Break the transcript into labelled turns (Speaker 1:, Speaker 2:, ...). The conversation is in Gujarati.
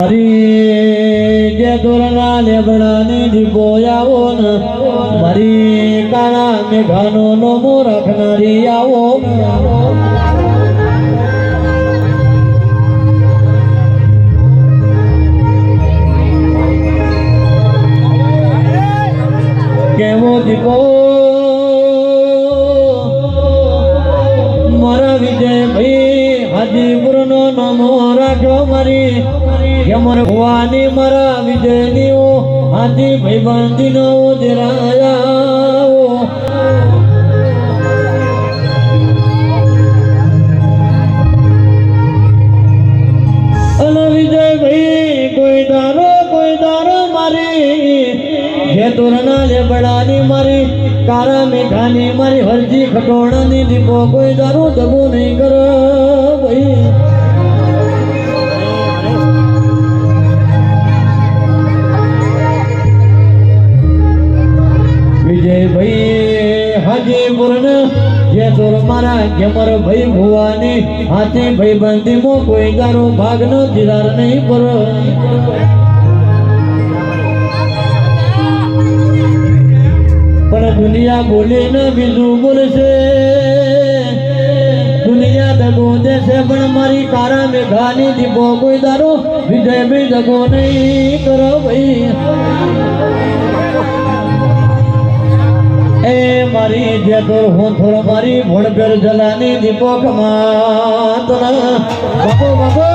Speaker 1: મારી જે દોરના લેબડાની દીપો આવો ને. મારી કાળા મેઘાનો નમો રાખનારી આવો કેવો દીપો નમો રાખ્યો મારી. કે મારે ભવાની મારા વિજયની હાજી ભાઈ બાંધી નો જરાયા તોરના લેબડાની મારી, કારા મીઠાની મારી, હરજી ખટોણાની દીપો, કોઈ દારો દગો નહીં કરો. વિજયભાઈ હાજીપુર જે તોર મારા ગેમર ભાઈ ભુવાની, હાથી ભાઈ બંધી મો કોઈ ગારો ભાગ નો દિલાર નહીં પર. પણ દુનિયા બોલે ને, બીજું બોલશે. દુનિયા દગો દેશે, પણ મારી કારા મેઘાની દીપો કોઈ દારો, વિજય ભાઈ દગો નહીં કરો ભાઈ. મારી જેતુર હું થોડ મારી ભોળ પેર જલાની દીપો કમાત બાબો બાબો